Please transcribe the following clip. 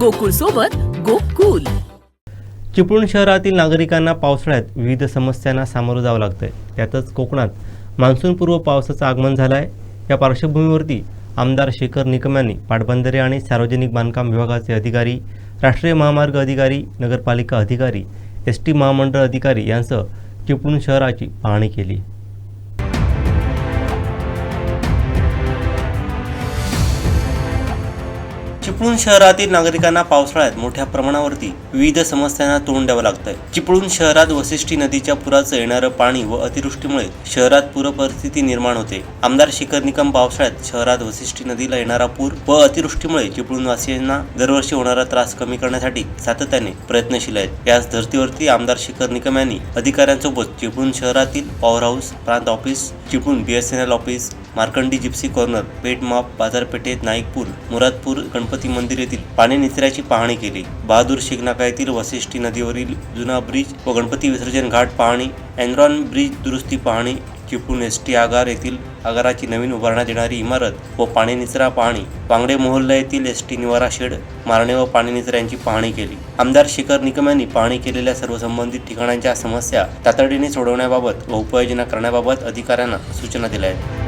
गोकुळ सोबत गोकुल. चिपळूण शहरातील नागरिकांना पावसाळ्यात विविध समस्यांना सामोरं जावं लागतंय. त्यातच कोकणात मान्सूनपूर्व पावसाचं आगमन झालं आहे या पार्श्वभूमीवरती आमदार शेखर निकम यांनी पाटबंधारे आणि सार्वजनिक बांधकाम विभागाचे अधिकारी राष्ट्रीय महामार्ग अधिकारी नगरपालिका अधिकारी एस टी महामंडळ अधिकारी यांसह चिपळूण शहराची पाहणी केली. चिपळूण शहरातील नागरिकांना पावसाळ्यात मोठ्या प्रमाणावरती विविध समस्यांना तोंड द्यावं लागतंय. चिपळूण शहरात वसिष्ठी नदीच्या पुराचं येणारं पाणी व अतिवृष्टीमुळे शहरात पूर परिस्थिती निर्माण होते. आमदार शिखर निकम पावसाळ्यात शहरात वसिष्ठी नदीला येणारा पूर व अतिवृष्टीमुळे चिपळूणवासियांना दरवर्षी होणारा त्रास कमी करण्यासाठी सातत्याने प्रयत्नशील आहेत. याच धर्तीवरती आमदार शिखर निकम यांनी अधिकाऱ्यांसोबत चिपळूण शहरातील पॉवर हाऊस प्रांत office Chiplun BSNL office Markandi gypsy corner Petmap बाजारपेठेत नाईकपूर मुरादपूर गणपती मंदिर येथील पाणी निचऱ्याची पाहणी केली. बहादूर शिकनाका येथील वसिष्ठी नदीवरील जुना ब्रिज व गणपती विसर्जन घाट पाहणी एनरॉन ब्रिज दुरुस्ती पाहणी चिपळूण एस टी आगार येथील आगाराची नवीन उभारण्यात येणारी इमारत व पाणी निचरा पाहणी वांगडे मोहल्ला येथील एस टी निवारा शेड मारणे व पाणी निचऱ्यांची पाहणी केली. आमदार शिखर निकम यांनी पाहणी केलेल्या सर्व संबंधित ठिकाणांच्या समस्या तातडीने सोडवण्याबाबत व उपाययोजना करण्याबाबत अधिकाऱ्यांना सूचना दिल्या आहेत.